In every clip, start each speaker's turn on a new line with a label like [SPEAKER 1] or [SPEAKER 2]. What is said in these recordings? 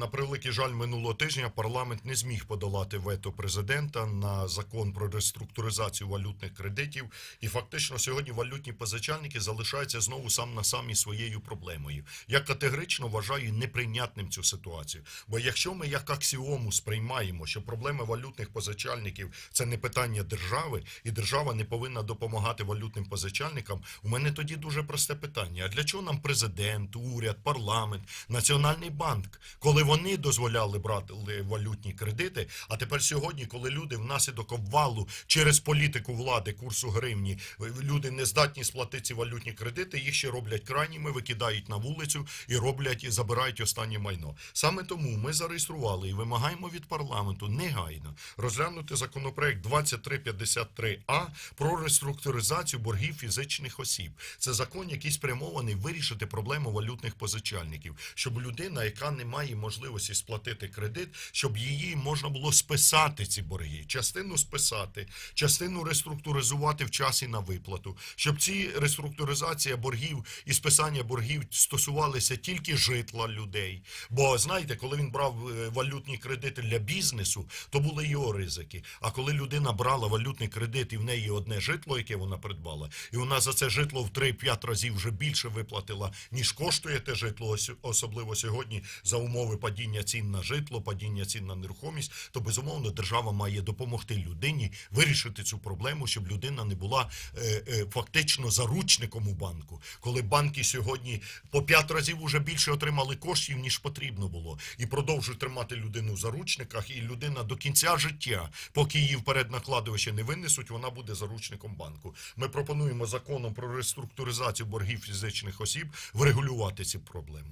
[SPEAKER 1] на превеликий жаль минулого тижня парламент не зміг подолати вето президента на закон про реструктуризацію валютних кредитів. І фактично сьогодні валютні позичальники залишаються знову сам на самі своєю проблемою. Я категорично вважаю неприйнятним цю ситуацію. Бо якщо ми як аксіому сприймаємо, що проблеми валютних позичальників це не питання держави, і держава не повинна допомагати валютним позичальникам, у мене тоді дуже просте питання: а для чого нам президент, уряд, парламент, національний банк, коли вони дозволяли брати валютні кредити? А тепер сьогодні, коли люди внаслідок обвалу через політику влади курсу гривні, люди не здатні сплатити ці валютні кредити, їх ще роблять крайніми, викидають на вулицю і роблять і забирають останнє майно. Саме тому ми зареєстрували і вимагаємо від парламенту негайно розглянути законопроект 2353А про реструктуризацію боргів фізичних осіб. Це закон, який спрямований вирішити проблему валютних позичальників, щоб людина, яка не має можливості сплатити кредит, щоб її можна було списати ці борги, частину списати, частину реструктуризувати в часі на виплату, щоб ці реструктуризація боргів і списання боргів стосувалися тільки житла людей. Бо знаєте, коли він брав е, валютні кредити для бізнесу, то були його ризики. А коли людина брала валютний кредит і в неї одне житло, яке вона придбала, і вона за це житло в 3-5 разів вже більше виплатила, ніж коштує те житло, особливо сьогодні за умови падіння цін на житло, падіння цін на нерухомість, то безумовно держава має допомогти людині вирішити цю проблему, щоб людина не була е, е, фактично заручником у банку. Коли банки сьогодні по 5 разів уже більше отримали коштів, ніж потрібно було, і продовжують тримати людину в заручниках, і людина до кінця життя, поки її вперед на кладовище не винесуть, вона буде заручником банку. Ми пропонуємо законом про реструктуризацію боргів фізичних осіб врегулювати ці проблеми.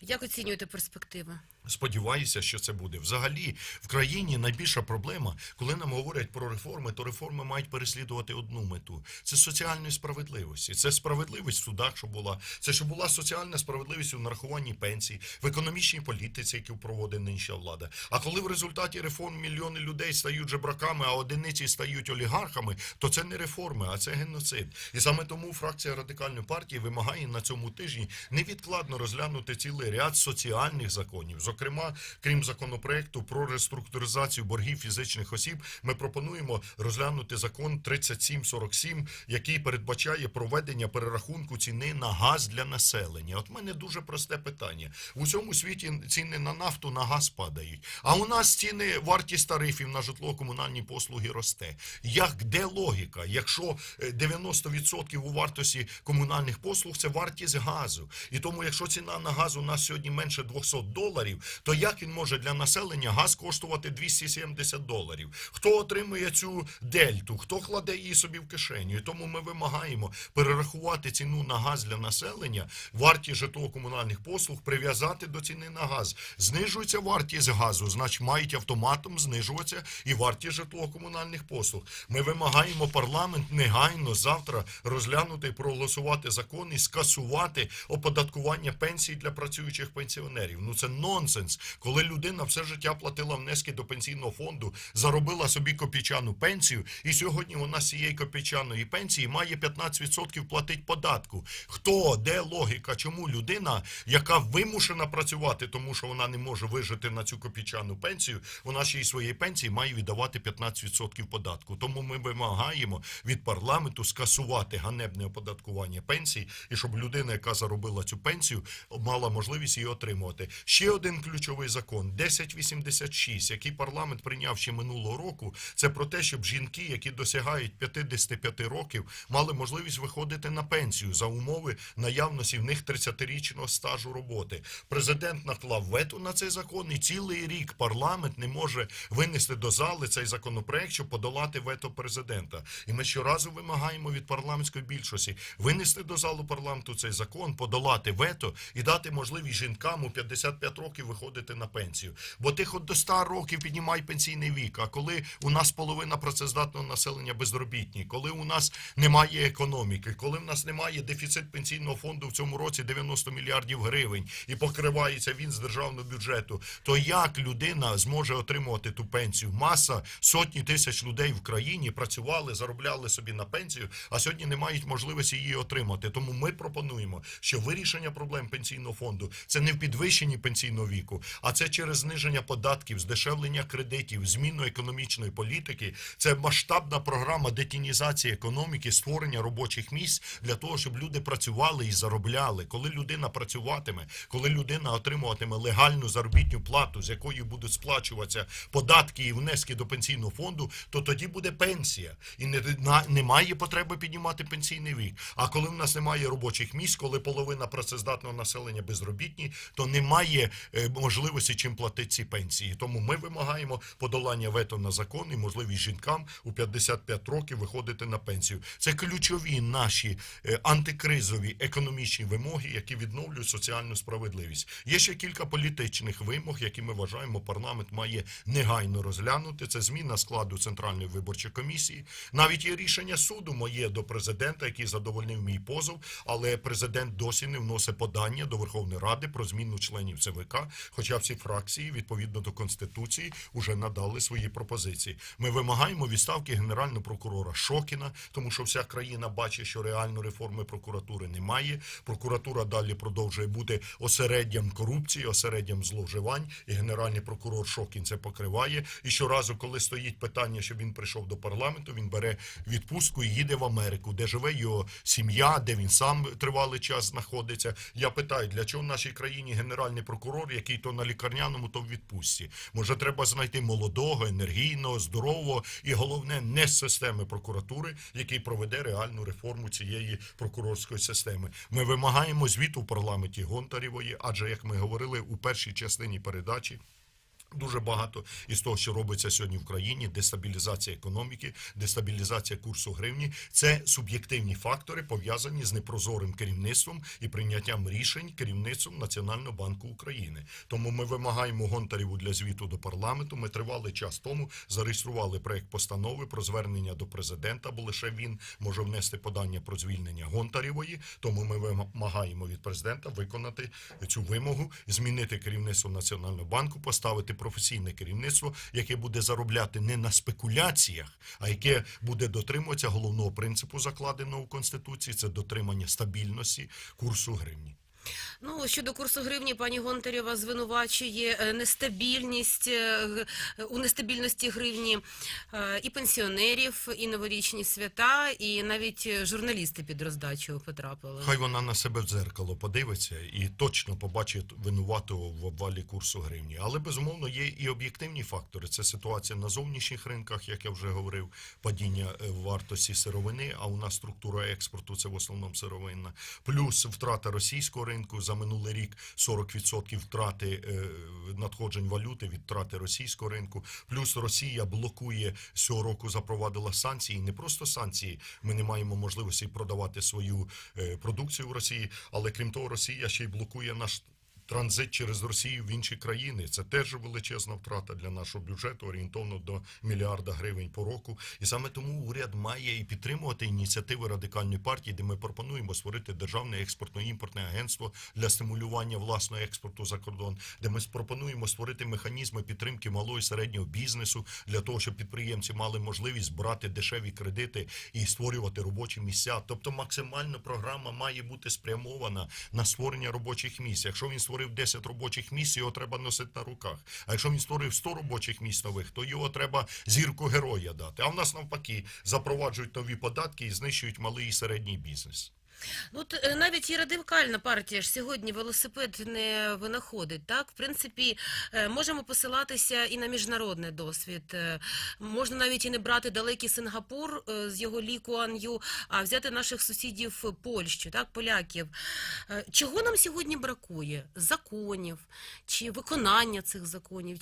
[SPEAKER 2] Як оцінюєте перспективи?
[SPEAKER 1] Сподіваюся, що це буде. Взагалі, в країні найбільша проблема, коли нам говорять про реформи, то реформи мають переслідувати одну мету: це соціальної справедливості. Це справедливість в судах, що була. Це щоб була соціальна справедливість у нарахуванні пенсій, в економічній політиці, яку проводить нинішня влада. А коли в результаті реформ мільйони людей стають жебраками, а одиниці стають олігархами, то це не реформи, а це геноцид. І саме тому фракція радикальної партії вимагає на цьому тижні невідкладно розглянути цілий ряд соціальних законів. Зокрема, крім законопроекту про реструктуризацію боргів фізичних осіб, ми пропонуємо розглянути закон 3747, який передбачає проведення перерахунку ціни на газ для населення. От в мене дуже просте питання: у всьому світі ціни на нафту на газ падають, а у нас ціни вартість тарифів на житлово-комунальні послуги росте. Як де логіка? Якщо е, 90% у вартості комунальних послуг це вартість газу, і тому, якщо ціна на газ у нас сьогодні менше 200 доларів, то як він може для населення газ коштувати 270 доларів? Хто отримує цю дельту? Хто кладе її собі в кишеню? І тому ми вимагаємо перерахувати ціну на газ для населення, вартість житлово-комунальних послуг прив'язати до ціни на газ. Знижується вартість газу, значить мають автоматом знижуватися і вартість житлово-комунальних послуг. Ми вимагаємо парламент негайно завтра розглянути і проголосувати закон і скасувати оподаткування пенсій для працюючих пенсіонерів. Ну це нонсенс, коли людина все життя платила внески до пенсійного фонду, заробила собі копійчану пенсію, і сьогодні вона з цієї копійчаної пенсії має 15% платить податку. Хто де логіка? Чому людина, яка вимушена працювати, тому що вона не може вижити на цю копійчану пенсію, вона ще й своєї пенсії має віддавати 15% податку. Тому ми вимагаємо від парламенту скасувати ганебне оподаткування пенсій, і щоб людина, яка заробила цю пенсію, мала можливість її отримувати. Ще один ключовий закон 1086, який парламент прийняв ще минулого року. Це про те, щоб жінки, які досягають 55 років, мали можливість виходити на пенсію за умови наявності в них 30-річного стажу роботи. Президент наклав вето на цей закон, і цілий рік парламент не може винести до зали цей законопроект, щоб подолати вето президента. І ми щоразу вимагаємо від парламентської більшості винести до залу парламенту цей закон, подолати вето і дати можливість жінкам у 55 років виходити на пенсію. Бо тих от до 100 років піднімай пенсійний вік. А коли у нас половина працездатного населення безробітні, коли у нас немає економіки, коли в нас немає дефіцит пенсійного фонду в цьому році 90 мільярдів гривень і покривається він з державного бюджету, то як людина зможе отримувати ту пенсію? Маса сотні тисяч людей в країні працювали, заробляли собі на пенсію, а сьогодні не мають можливості її отримати. Тому ми пропонуємо, що вирішення проблем пенсійного фонду це не в підвищенні пенсійного віку. а це через зниження податків, здешевлення кредитів, зміну економічної політики. Це масштабна програма детінізації економіки, створення робочих місць для того, щоб люди працювали і заробляли. Коли людина працюватиме, коли людина отримуватиме легальну заробітну плату, з якої будуть сплачуватися податки і внески до пенсійного фонду, то тоді буде пенсія. І не, на, немає потреби піднімати пенсійний вік. А коли в нас немає робочих місць, коли половина працездатного населення безробітні, то немає е, можливості чим платити ці пенсії. Тому ми вимагаємо подолання вето на закон і можливість жінкам у 55 років виходити на пенсію. Це ключові наші е, антикризові економічні вимоги, які відновлюють соціальну справедливість. Є ще кілька політичних вимог, які ми вважаємо, парламент має негайно розглянути. Це зміна складу центральної виборчої комісії. Навіть є рішення суду моє до президента, який задовольнив мій позов, але президент досі не вносить подання до Верховної Ради про зміну членів ЦВК, хоча всі фракції відповідно до конституції вже надали свої пропозиції. Ми вимагаємо відставки генерального прокурора Шокіна, тому що вся країна бачить, що реально реформи прокуратури немає. Прокуратура далі продовжує бути осереддям корупції, осереддям зловживань, і генеральний прокурор Шокін це покриває. І щоразу, коли стоїть питання, щоб він прийшов до парламенту, він бере відпустку і їде в Америку, де живе його сім'я, де він сам тривалий час знаходиться. Я питаю, для чого в нашій країні генеральний прокурор, який то на лікарняному, то в відпустці? Може, треба знайти молодого, енергійного, здорового і головне не з системи прокуратури, який проведе реальну реформу цієї прокурорської системи. Ми вимагаємо звіту в парламенті Гонтарєвої, адже як ми говорили у першій частині передачі. Дуже багато із того, що робиться сьогодні в країні, дестабілізація економіки, дестабілізація курсу гривні це суб'єктивні фактори, пов'язані з непрозорим керівництвом і прийняттям рішень керівництвом Національного банку України. Тому ми вимагаємо Гонтарєву для звіту до парламенту. Ми тривалий час тому зареєстрували проект постанови про звернення до президента, бо лише він може внести подання про звільнення Гонтарєвої. Тому ми вимагаємо від президента виконати цю вимогу, змінити керівництво Національного банку, поставити професійне керівництво, яке буде заробляти не на спекуляціях, а яке буде дотримуватися головного принципу, закладеного в Конституції, це дотримання стабільності курсу гривні.
[SPEAKER 2] Ну, щодо курсу гривні, пані Гонтарєва звинувачує е, нестабільність е, у нестабільності гривні е, і пенсіонерів, і новорічні свята, і навіть е, журналісти під роздачу потрапили.
[SPEAKER 1] Хай вона на себе в дзеркало подивиться і точно побачить винуватого в обвалі курсу гривні. Але безумовно є і об'єктивні фактори. Це ситуація на зовнішніх ринках, як я вже говорив, падіння е, вартості сировини. А у нас структура експорту це в основному сировинна, плюс втрата російського ринку за минулий рік 40% втрати е, надходжень валюти від втрати російського ринку. Плюс Росія блокує цього року запровадила санкції. Не просто санкції. Ми не маємо можливості продавати свою е, продукцію в Росії, але крім того, Росія ще й блокує наш. Транзит через Росію в інші країни це теж величезна втрата для нашого бюджету, орієнтовно до мільярда гривень по року. І саме тому уряд має і підтримувати ініціативи радикальної партії, де ми пропонуємо створити державне експортно-імпортне агентство для стимулювання власного експорту за кордон, де ми пропонуємо створити механізми підтримки малого і середнього бізнесу для того, щоб підприємці мали можливість брати дешеві кредити і створювати робочі місця. Тобто, максимально програма має бути спрямована на створення робочих місць. Якщо він створив 10 робочих місць, його треба носити на руках. А якщо він створив 100 робочих місць нових, то його треба зірку героя дати. А в нас навпаки запроваджують нові податки і знищують малий і середній бізнес.
[SPEAKER 2] Ну, от, е, навіть і радикальна партія ж сьогодні велосипед не винаходить. Так, в принципі, е, можемо посилатися і на міжнародний досвід. Е, Можна навіть і не брати далекий Сингапур з його Лі Куан Ю, а взяти наших сусідів Польщу, так, поляків. Чого нам сьогодні бракує? Законів, чи виконання цих законів,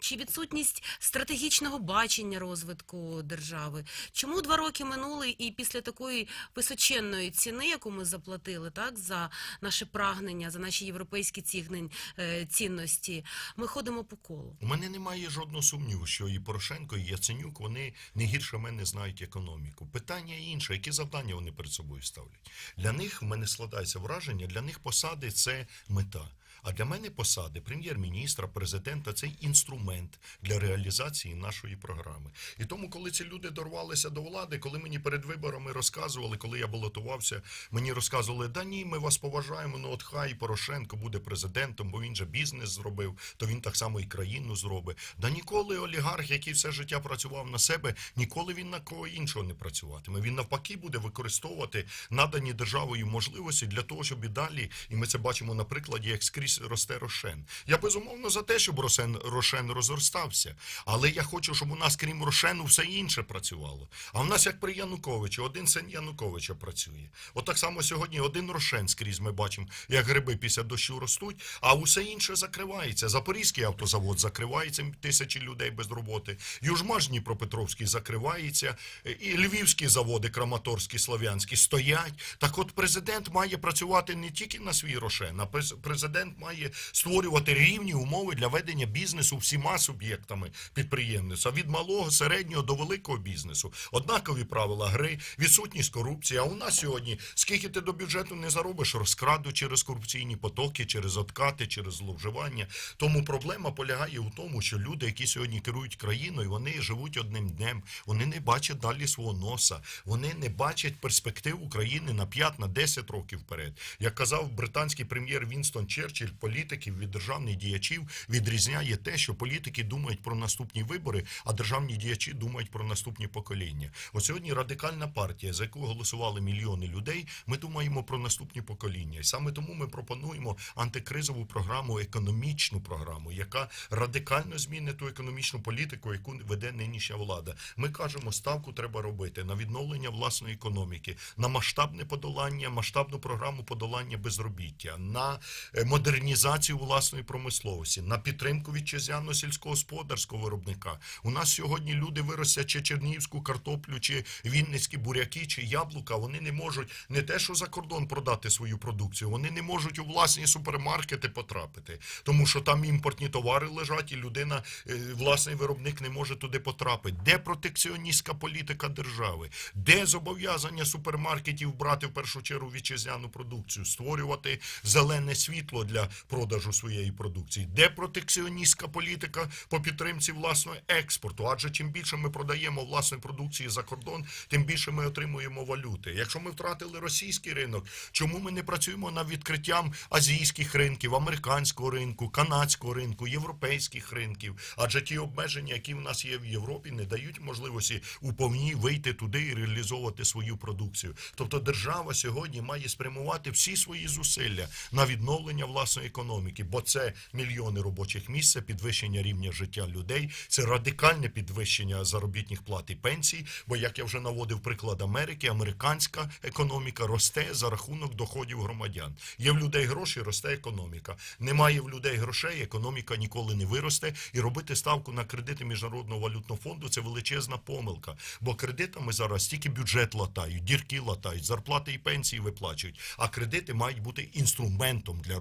[SPEAKER 2] чи відсутність стратегічного бачення розвитку держави? Чому два роки минули і після такої височенної ціни, яку ми заплатили, так за наше прагнення, за наші європейські цігнень, е, цінності, ми ходимо по колу.
[SPEAKER 1] У мене немає жодного сумніву, що і Порошенко, і Яценюк вони не гірше мене знають економіку. Питання інше, які завдання вони перед собою ставлять. Для них в мене складається враження, для них посади це мета. А для мене посади прем'єр-міністра, президента це інструмент для реалізації нашої програми. І тому, коли ці люди дорвалися до влади, коли мені перед виборами розказували, коли я балотувався, мені розказували, да ні, ми вас поважаємо, ну от хай Порошенко буде президентом, бо він же бізнес зробив, то він так само і країну зробить. Да ніколи олігарх, який все життя працював на себе, ніколи він на кого іншого не працюватиме. Він навпаки буде використовувати надані державою можливості для того, щоб і далі, і ми це бачимо на прикладі, як скрізь росте Рошен. Я безумовно за те, щоб Рошен, Рошен розростався, але я хочу, щоб у нас, крім Рошену, все інше працювало. А в нас, як при Януковичі, один син Януковича працює. От так само сьогодні один Рошен скрізь ми бачимо, як гриби після дощу ростуть, а усе інше закривається. Запорізький автозавод закривається, тисячі людей без роботи. Южмаш Дніпропетровський закривається, і львівські заводи, Краматорські, Слов'янські стоять. Так от президент має працювати не тільки на свій Рошен, а през- президент має створювати рівні умови для ведення бізнесу всіма суб'єктами підприємництва від малого, середнього до великого бізнесу. Однакові правила гри, відсутність корупції. А у нас сьогодні скільки ти до бюджету не заробиш, розкраду через корупційні потоки, через откати, через зловживання. Тому проблема полягає у тому, що люди, які сьогодні керують країною, вони живуть одним днем, вони не бачать далі свого носа, вони не бачать перспектив України на 5 на 10 років вперед. Як казав британський прем'єр Вінстон Черчилль, політиків від державних діячів відрізняє те, що політики думають про наступні вибори, а державні діячі думають про наступні покоління. От сьогодні радикальна партія, за яку голосували мільйони людей, ми думаємо про наступні покоління. І саме тому ми пропонуємо антикризову програму, економічну програму, яка радикально змінить ту економічну політику, яку веде нинішня влада. Ми кажемо, ставку треба робити на відновлення власної економіки, на масштабне подолання, масштабну програму подолання безробіття, на е, модернізацію власної промисловості, на підтримку вітчизняного сільськогосподарського виробника. У нас сьогодні люди виростять чи чернігівську картоплю, чи вінницькі буряки, чи яблука. Вони не можуть не те, що за кордон продати свою продукцію, вони не можуть у власні супермаркети потрапити, тому що там імпортні товари лежать, і людина, е, власний виробник, не може туди потрапити. Де протекціоністська політика держави? Де зобов'язання супермаркетів брати в першу чергу вітчизняну продукцію, створювати зелене світло для продажу своєї продукції? Де протекціоністська політика по підтримці власного експорту? Адже чим більше ми продаємо власної продукції за кордон, тим більше ми отримуємо валюти. Якщо ми втратили російський ринок, чому ми не працюємо над відкриттям азійських ринків, американського ринку, канадського ринку, європейських ринків? Адже ті обмеження, які в нас є в Європі, не дають можливості уповні вийти туди і реалізовувати свою продукцію. Тобто держава сьогодні має спрямувати всі свої зусилля на відновлення власної економіки, бо це мільйони робочих місць, це підвищення рівня життя людей, це радикальне підвищення заробітних плат і пенсій. Бо як я вже наводив приклад Америки, американська економіка росте за рахунок доходів громадян. Є в людей гроші, росте економіка. Немає в людей грошей, економіка ніколи не виросте. І робити ставку на кредити міжнародного валютного фонду це величезна помилка. Бо кредитами зараз тільки бюджет латають, дірки латають, зарплати і пенсії виплачують. А кредити мають бути інструментом для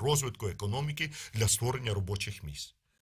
[SPEAKER 1] економіки, для створення робочих місць.